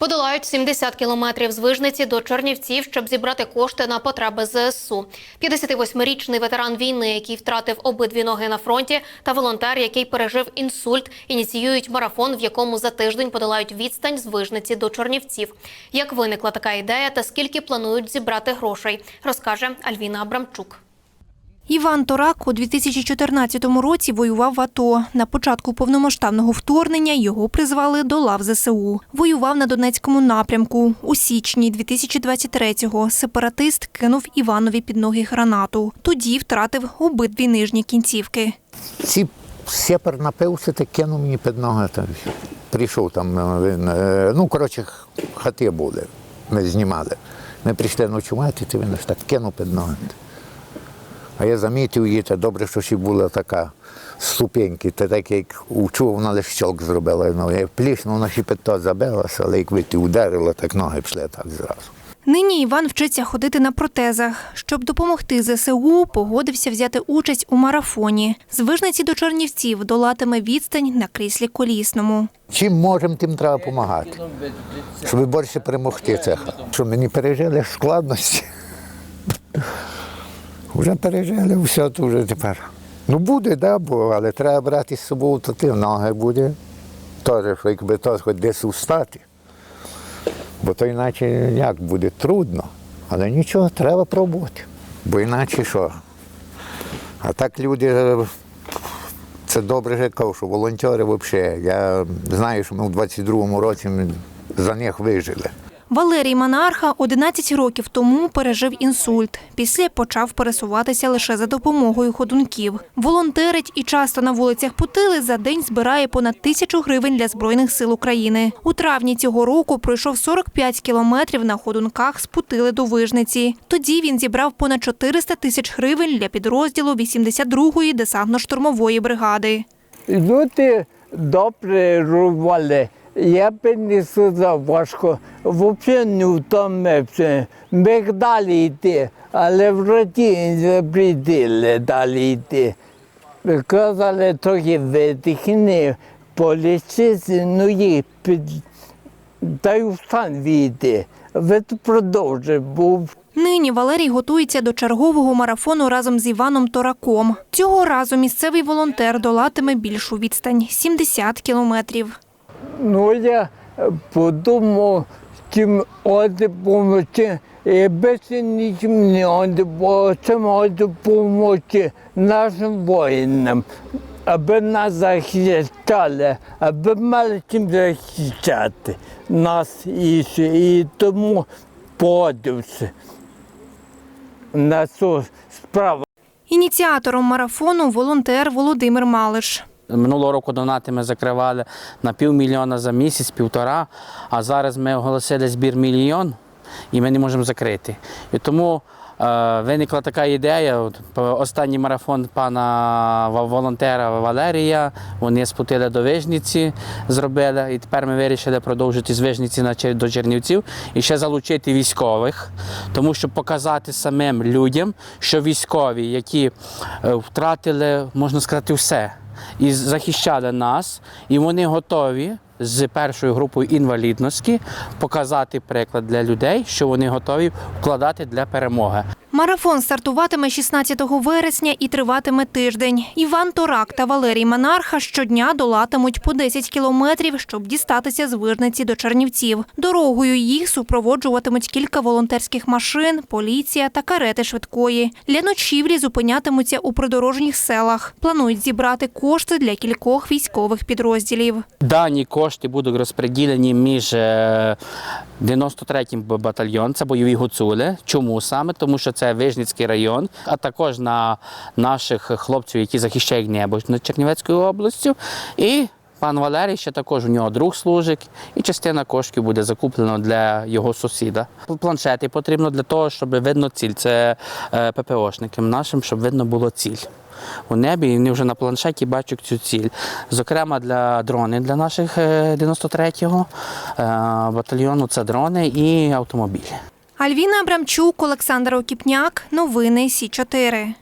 Подолають 70 кілометрів з Вижниці до Чернівців, щоб зібрати кошти на потреби ЗСУ. 58-річний ветеран війни, який втратив обидві ноги на фронті, та волонтер, який пережив інсульт, ініціюють марафон, в якому за тиждень подолають відстань з Вижниці до Чернівців. Як виникла така ідея та скільки планують зібрати грошей, розкаже Альвіна Абрамчук. Іван Торак у 2014 році воював в АТО. На початку повномасштабного вторгнення його призвали до лав ЗСУ. Воював на Донецькому напрямку. У січні 2023-го сепаратист кинув Іванові під ноги гранату. Тоді втратив обидві нижні кінцівки. Ці сепар напився та кинув мені під ноги. Прийшов там, е, він, е, ну, коротше, хати були. Ми знімали. Ми прийшли ночувати, то він аж так кинув під ноги. А я замітив її, та добре, що ще була така ступеньки, та так як учув, вона лише щелк зробила. Ну, я пліснув, вона ще під то забилася, але як вити ударила, так ноги пішли так зразу. Нині Іван вчиться ходити на протезах. Щоб допомогти ЗСУ, погодився взяти участь у марафоні. З Вижниці до Чернівців долатиме відстань на кріслі колісному. Чим можемо, тим треба допомагати. Щоб більше перемогти це. Щоб ми не пережили складності. Вже пережили все, вже тепер. Ну буде, да, бо, але треба брати з собою, то ти ноги буде. Теж, якби то хоч десь устати. Бо то іначе як буде трудно. Але нічого, треба пробувати. Бо іначе що? А так люди це добре кажу, що волонтери взагалі. Я знаю, що ми в 22-му році за них вижили. Валерій Монарха 11 років тому пережив інсульт. Після почав пересуватися лише за допомогою ходунків. Волонтерить і часто на вулицях Путили за день збирає понад тисячу гривень для Збройних сил України. У травні цього року пройшов 45 кілометрів на ходунках з Путили до Вижниці. Тоді він зібрав понад 400 тисяч гривень для підрозділу 82-ї десантно-штурмової бригади. Люди добре рубали. Я б сказав важко, взагалі не втомився. Міг далі йти, але вроді не приділи далі йти. Казали, трохи видихни, полічися, ну і під... дай встань війти. Ви продовжуй, бо Нині Валерій готується до чергового марафону разом з Іваном Тораком. Цього разу місцевий волонтер долатиме більшу відстань 70 кілометрів. Ну, я е, подумав, чим оди допомогти. І більше нічим не оди, бо чим оди допомогти нашим воїнам, аби нас захищали, аби мали чим захищати нас і, і тому погодився на цю справу. Ініціатором марафону волонтер Володимир Малиш. Минулого року донати ми закривали на півмільйона за місяць, півтора, а зараз ми оголосили збір мільйон і ми не можемо закрити. І тому е, виникла така ідея. Останній марафон пана волонтера Валерія. Вони спутили до Вижниці, зробили. І тепер ми вирішили продовжити з Вижниці до Чернівців і ще залучити військових, тому щоб показати самим людям, що військові, які е, втратили, можна сказати, все і захищали нас, і вони готові з першою групою інвалідності показати приклад для людей, що вони готові вкладати для перемоги. Марафон стартуватиме 16 вересня і триватиме тиждень. Іван Торак та Валерій Монарха щодня долатимуть по 10 кілометрів, щоб дістатися з Вижниці до Чернівців. Дорогою їх супроводжуватимуть кілька волонтерських машин, поліція та карети швидкої. Для ночівлі зупинятимуться у придорожніх селах. Планують зібрати кошти для кількох військових підрозділів. Дані кошти будуть розподілені між е, 93-м батальйон, це бойові гуцули. Чому саме? Тому що це Вижницький район, а також на наших хлопців, які захищають небо над Чернівецькою областю. І пан Валерій ще також у нього друг служить, і частина коштів буде закуплена для його сусіда. Планшети потрібно для того, щоб видно ціль. Це е, ППОшникам нашим, щоб видно було ціль. У небі і вони вже на планшеті бачать цю ціль. Зокрема, для дрони для наших е, 93-го е, батальйону це дрони і автомобілі. Альвіна Абрамчук, Олександр Окіпняк. Новини Сі 4